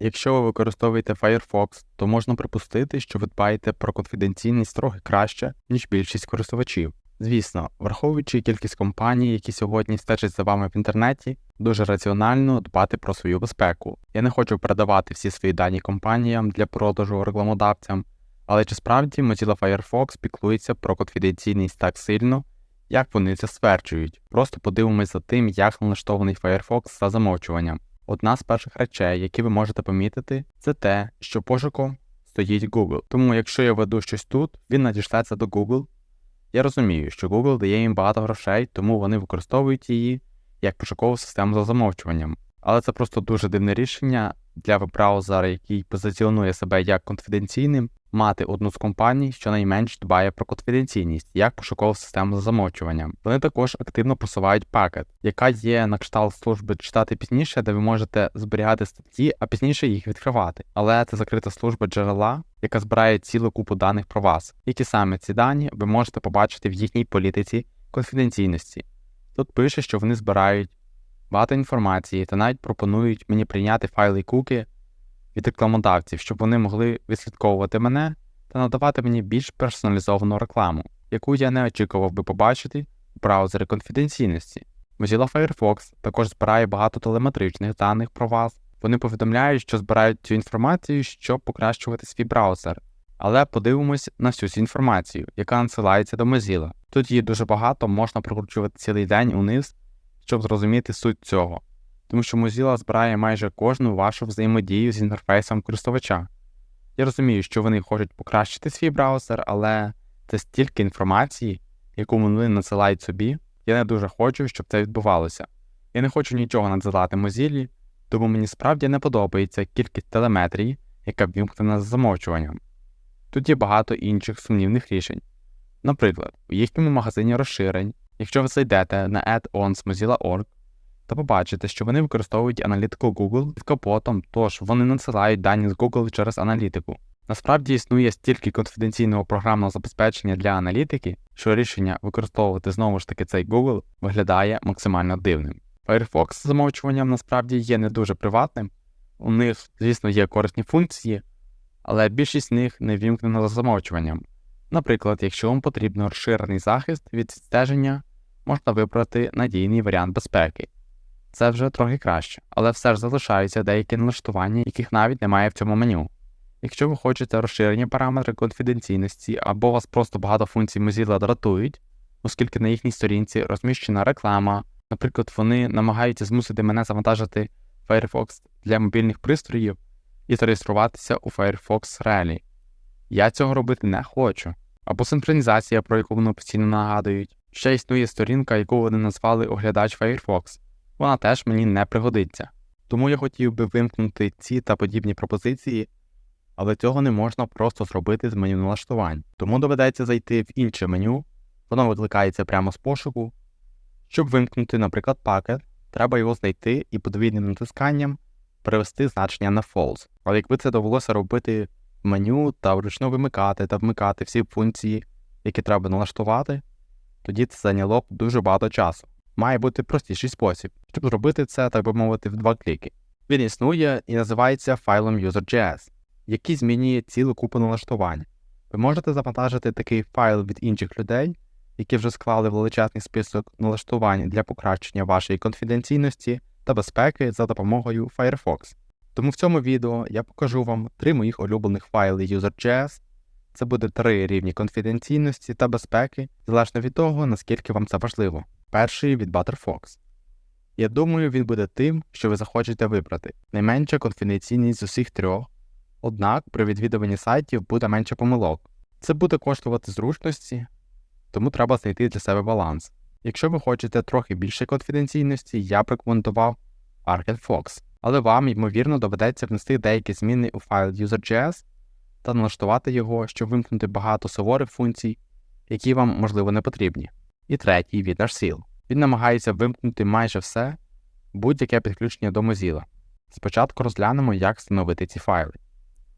Якщо ви використовуєте Firefox, то можна припустити, що ви дбаєте про конфіденційність трохи краще, ніж більшість користувачів. Звісно, враховуючи кількість компаній, які сьогодні стежать за вами в інтернеті, дуже раціонально дбати про свою безпеку. Я не хочу передавати всі свої дані компаніям для продажу рекламодавцям, але чи справді Mozilla Firefox піклується про конфіденційність так сильно, як вони це стверджують? Просто подивимось за тим, як налаштований Firefox за замовчуванням. Одна з перших речей, які ви можете помітити, це те, що пошуком стоїть Google. Тому якщо я веду щось тут, він надішлеться до Google. Я розумію, що Google дає їм багато грошей, тому вони використовують її як пошукову систему за замовчуванням. Але це просто дуже дивне рішення для веб-браузера, який позиціонує себе як конфіденційним, мати одну з компаній, що найменш дбає про конфіденційність, як пошукову систему за замовчуванням. Вони також активно просувають пакет, яка є на кшталт служби читати пізніше, де ви можете зберігати статті, а пізніше їх відкривати. Але це закрита служба джерела, яка збирає цілу купу даних про вас. І ті самі ці дані ви можете побачити в їхній політиці конфіденційності. Тут пише, що вони збирають багато інформації та навіть пропонують мені прийняти файли і куки від рекламодавців, щоб вони могли відслідковувати мене та надавати мені більш персоналізовану рекламу, яку я не очікував би побачити у браузері конфіденційності. Mozilla Firefox також збирає багато телеметричних даних про вас. Вони повідомляють, що збирають цю інформацію, щоб покращувати свій браузер. Але подивимось на всю цю інформацію, яка надсилається до Mozilla. Тут її дуже багато, можна прокручувати цілий день униз, щоб зрозуміти суть цього тому що Mozilla збирає майже кожну вашу взаємодію з інтерфейсом користувача. Я розумію, що вони хочуть покращити свій браузер, але це стільки інформації, яку вони надсилають собі. Я не дуже хочу, щоб це відбувалося. Я не хочу нічого надсилати Mozilla, тому мені справді не подобається кількість телеметрії, яка вімкнена з замовчуванням. Тут є багато інших сумнівних рішень. Наприклад, у їхньому магазині розширень, якщо ви зайдете на add-ons Mozilla.org, та побачите, що вони використовують аналітику Google під капотом, тож вони надсилають дані з Google через аналітику. Насправді існує стільки конфіденційного програмного забезпечення для аналітики, що рішення використовувати знову ж таки цей Google виглядає максимально дивним. Firefox з замовчуванням насправді є не дуже приватним, у них, звісно, є корисні функції, але більшість з них не вімкнена за замовчуванням. Наприклад, якщо вам потрібен розширений захист від стеження, можна вибрати надійний варіант безпеки. Це вже трохи краще, але все ж залишаються деякі налаштування, яких навіть немає в цьому меню. Якщо ви хочете розширені параметри конфіденційності або вас просто багато функцій Mozilla дратують, оскільки на їхній сторінці розміщена реклама, наприклад, вони намагаються змусити мене завантажити Firefox для мобільних пристроїв і зареєструватися у Firefox Rally. Я цього робити не хочу. Або синхронізація, про яку вони постійно нагадують. Ще існує сторінка, яку вони назвали оглядач Firefox вона теж мені не пригодиться. Тому я хотів би вимкнути ці та подібні пропозиції, але цього не можна просто зробити з меню налаштувань. Тому доведеться зайти в інше меню, воно викликається прямо з пошуку. Щоб вимкнути, наприклад, пакет, треба його знайти і подвійним натисканням перевести значення на false. Але якби це довелося робити в меню та вручну вимикати та вмикати всі функції, які треба налаштувати, тоді це зайняло б дуже багато часу має бути простіший спосіб, щоб зробити це, так би мовити, в два кліки. Він існує і називається файлом user.js, який змінює цілу купу налаштувань. Ви можете завантажити такий файл від інших людей, які вже склали величезний список налаштувань для покращення вашої конфіденційності та безпеки за допомогою Firefox. Тому в цьому відео я покажу вам три моїх улюблених файли user.js. Це буде три рівні конфіденційності та безпеки, залежно від того, наскільки вам це важливо. Перший від Butterfox. Я думаю, він буде тим, що ви захочете вибрати. Найменша конфіденційність з усіх трьох, однак при відвідуванні сайтів буде менше помилок. Це буде коштувати зручності, тому треба знайти для себе баланс. Якщо ви хочете трохи більше конфіденційності, я б рекомендував ArcadFox, але вам, ймовірно, доведеться внести деякі зміни у файл user.js та налаштувати його, щоб вимкнути багато суворих функцій, які вам можливо не потрібні і третій від NashSeal. Він намагається вимкнути майже все, будь-яке підключення до Mozilla. Спочатку розглянемо, як встановити ці файли.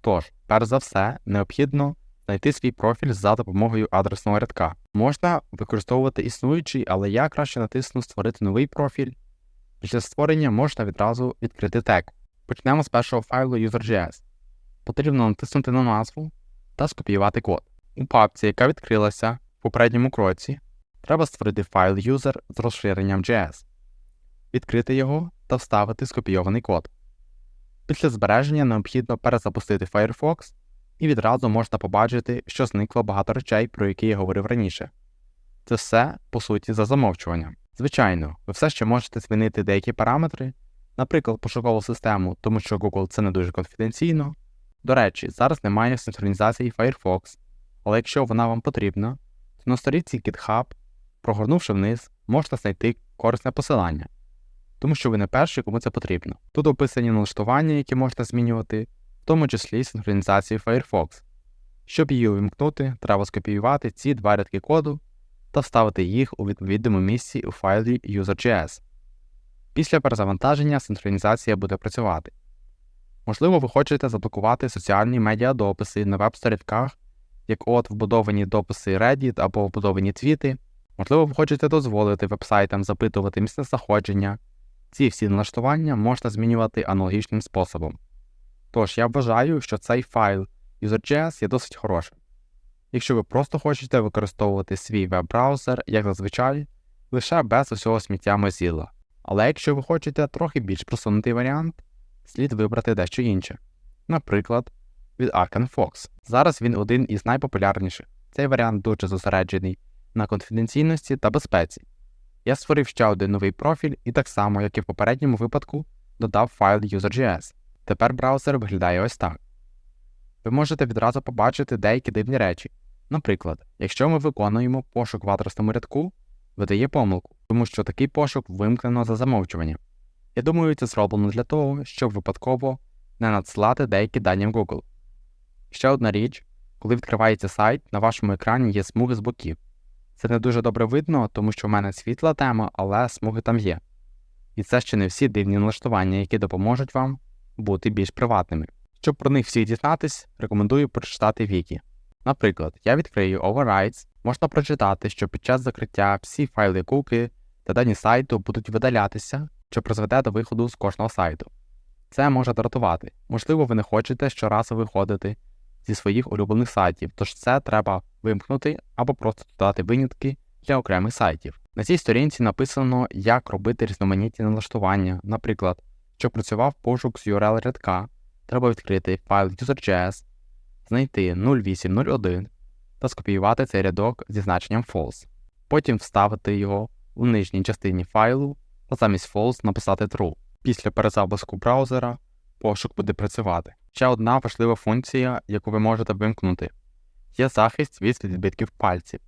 Тож, перш за все, необхідно знайти свій профіль за допомогою адресного рядка. Можна використовувати існуючий, але я краще натисну Створити новий профіль. Після створення можна відразу відкрити тег. Почнемо з першого файлу user.js. Потрібно натиснути на назву та скопіювати код. У папці, яка відкрилася в попередньому кроці, треба створити файл user з розширенням JS, відкрити його та вставити скопійований код. Після збереження необхідно перезапустити Firefox і відразу можна побачити, що зникло багато речей, про які я говорив раніше. Це все, по суті, за замовчуванням. Звичайно, ви все ще можете змінити деякі параметри, наприклад, пошукову систему, тому що Google це не дуже конфіденційно. До речі, зараз немає синхронізації Firefox, але якщо вона вам потрібна, то на сторінці GitHub, прогорнувши вниз, можна знайти корисне посилання, тому що ви не перші, кому це потрібно. Тут описані налаштування, які можна змінювати, в тому числі синхронізацію Firefox. Щоб її увімкнути, треба скопіювати ці два рядки коду та вставити їх у відповідному місці у файлі user.js. Після перезавантаження синхронізація буде працювати. Можливо, ви хочете заблокувати соціальні медіадописи на веб-сторінках, як от вбудовані дописи Reddit або вбудовані твіти. Можливо, ви хочете дозволити вебсайтам запитувати місце знаходження. Ці всі налаштування можна змінювати аналогічним способом. Тож я вважаю, що цей файл user.js є досить хорошим. Якщо ви просто хочете використовувати свій веб-браузер, як зазвичай, лише без усього сміття Mozilla. Але якщо ви хочете трохи більш просунутий варіант, слід вибрати дещо інше. Наприклад, від ArkenFox. Зараз він один із найпопулярніших. Цей варіант дуже зосереджений на конфіденційності та безпеці. Я створив ще один новий профіль і так само, як і в попередньому випадку, додав файл user.js. Тепер браузер виглядає ось так. Ви можете відразу побачити деякі дивні речі. Наприклад, якщо ми виконуємо пошук в адресному рядку, видає помилку, тому що такий пошук вимкнено за замовчуванням. Я думаю, це зроблено для того, щоб випадково не надсилати деякі дані в Google. Ще одна річ, коли відкривається сайт, на вашому екрані є смуги з боків. Це не дуже добре видно, тому що в мене світла тема, але смуги там є. І це ще не всі дивні налаштування, які допоможуть вам бути більш приватними. Щоб про них всіх дізнатись, рекомендую прочитати віки. Наприклад, я відкрию Overrides, можна прочитати, що під час закриття всі файли куки та дані сайту будуть видалятися, що призведе до виходу з кожного сайту. Це може дратувати. Можливо, ви не хочете щоразу виходити зі своїх улюблених сайтів, тож це треба вимкнути або просто додати винятки для окремих сайтів. На цій сторінці написано, як робити різноманітні налаштування, наприклад, щоб працював пошук з URL рядка, треба відкрити файл user.js, знайти 0801 та скопіювати цей рядок зі значенням false. Потім вставити його у нижній частині файлу та замість false написати true. Після перезапуску браузера пошук буде працювати. Ще одна важлива функція, яку ви можете вимкнути, є захист від відбитків пальців.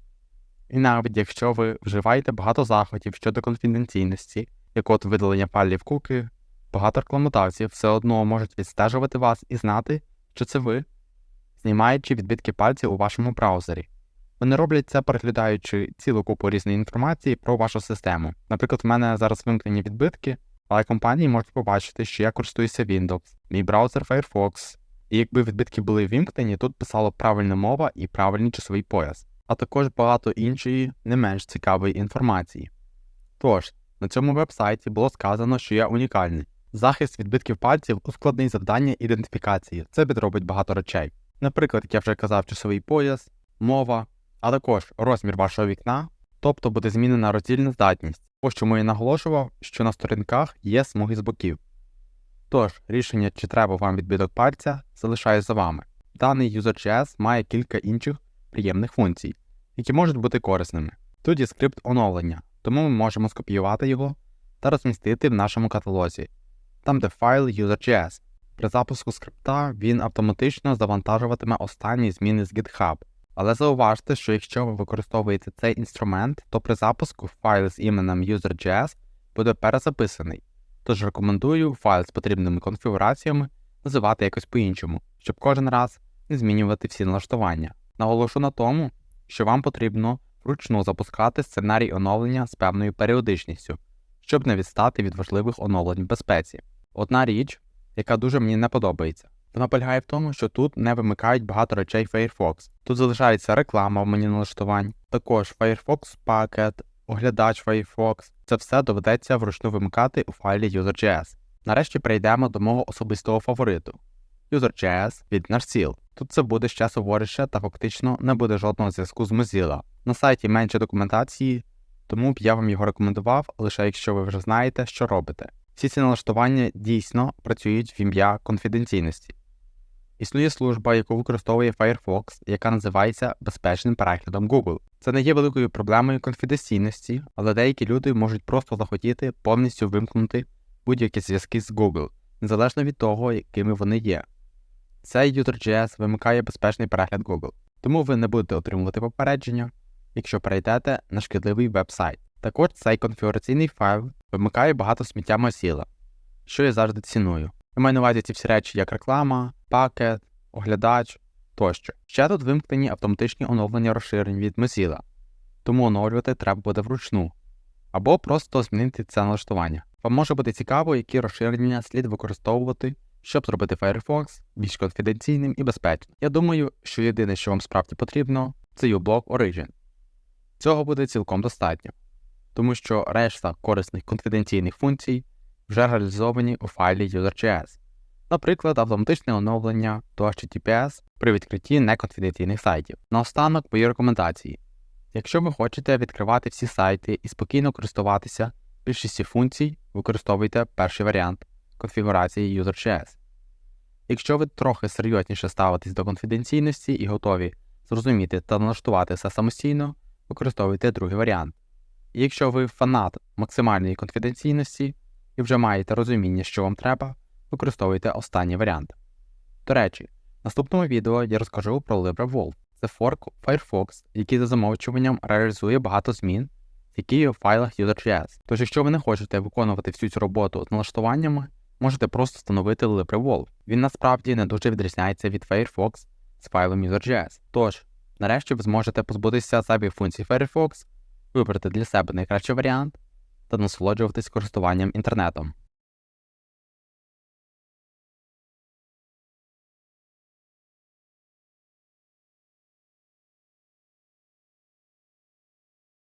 І навіть якщо ви вживаєте багато заходів щодо конфіденційності, як от видалення файлів куки, багато рекламодавців все одно можуть відстежувати вас і знати, що це ви, знімаючи відбитки пальців у вашому браузері. Вони роблять це, переглядаючи цілу купу різної інформації про вашу систему. Наприклад, в мене зараз вимкнені відбитки, але компанії можуть побачити, що я користуюся Windows, мій браузер Firefox, і якби відбитки були вимкнені, тут писало правильна мова і правильний часовий пояс, а також багато іншої, не менш цікавої інформації. Тож, на цьому вебсайті було сказано, що я унікальний. Захист відбитків пальців ускладнить завдання ідентифікації, це підробить багато речей. Наприклад, як я вже казав, часовий пояс, мова, а також розмір вашого вікна, тобто буде змінена роздільна здатність. Ось чому я наголошував, що на сторінках є смуги з боків. Тож, рішення, чи треба вам відбиток пальця, залишаю за вами. Даний user.js має кілька інших приємних функцій, які можуть бути корисними. Тут є скрипт оновлення, тому ми можемо скопіювати його та розмістити в нашому каталозі, там де файл user.js. При запуску скрипта він автоматично завантажуватиме останні зміни з GitHub. Але зауважте, що якщо ви використовуєте цей інструмент, то при запуску файл з іменем user.js буде перезаписаний. Тож рекомендую файл з потрібними конфігураціями називати якось по-іншому, щоб кожен раз не змінювати всі налаштування. Наголошу на тому, що вам потрібно вручну запускати сценарій оновлення з певною періодичністю, щоб не відстати від важливих оновлень в безпеці. Одна річ, яка дуже мені не подобається. Вона полягає в тому, що тут не вимикають багато речей Firefox. Тут залишається реклама в мені налаштувань, також Firefox Packet, оглядач Firefox. Це все доведеться вручну вимикати у файлі user.js. Нарешті перейдемо до мого особистого фавориту User.js від Narsil. Тут це буде ще суворіше та фактично не буде жодного зв'язку з Mozilla. На сайті менше документації, тому б я вам його рекомендував, лише якщо ви вже знаєте, що робите. Всі ці налаштування дійсно працюють в ім'я конфіденційності. Існує служба, яку використовує Firefox, яка називається безпечним переглядом Google. Це не є великою проблемою конфіденційності, але деякі люди можуть просто захотіти повністю вимкнути будь-які зв'язки з Google, незалежно від того, якими вони є. Цей User.js вимикає безпечний перегляд Google, тому ви не будете отримувати попередження, якщо перейдете на шкідливий веб-сайт. Також цей конфігураційний файл вимикає багато сміття Mozilla, що я завжди ціную. Я маю на увазі ці всі речі, як реклама, пакет, оглядач тощо. Ще тут вимкнені автоматичні оновлення розширень від Mozilla, тому оновлювати треба буде вручну, або просто змінити це налаштування. Вам може бути цікаво, які розширення слід використовувати, щоб зробити Firefox більш конфіденційним і безпечним. Я думаю, що єдине, що вам справді потрібно, це uBlock Origin. Цього буде цілком достатньо, тому що решта корисних конфіденційних функцій вже реалізовані у файлі user.js, наприклад, автоматичне оновлення до HTTPS при відкритті неконфіденційних сайтів. Наостанок мої рекомендації. Якщо ви хочете відкривати всі сайти і спокійно користуватися більшістю функцій, використовуйте перший варіант конфігурації user.js. Якщо ви трохи серйозніше ставитесь до конфіденційності і готові зрозуміти та налаштувати все самостійно, використовуйте другий варіант. І якщо ви фанат максимальної конфіденційності і вже маєте розуміння, що вам треба, використовуйте останній варіант. До речі, в наступному відео я розкажу про LibreWolf. Це форк Firefox, який за замовчуванням реалізує багато змін, які є в файлах user.js. Тож, якщо ви не хочете виконувати всю цю роботу з налаштуваннями, можете просто встановити LibreWolf. Він насправді не дуже відрізняється від Firefox з файлом user.js. Тож, нарешті ви зможете позбутися зайвих функцій Firefox, вибрати для себе найкращий варіант та насолоджуватись користуванням інтернетом.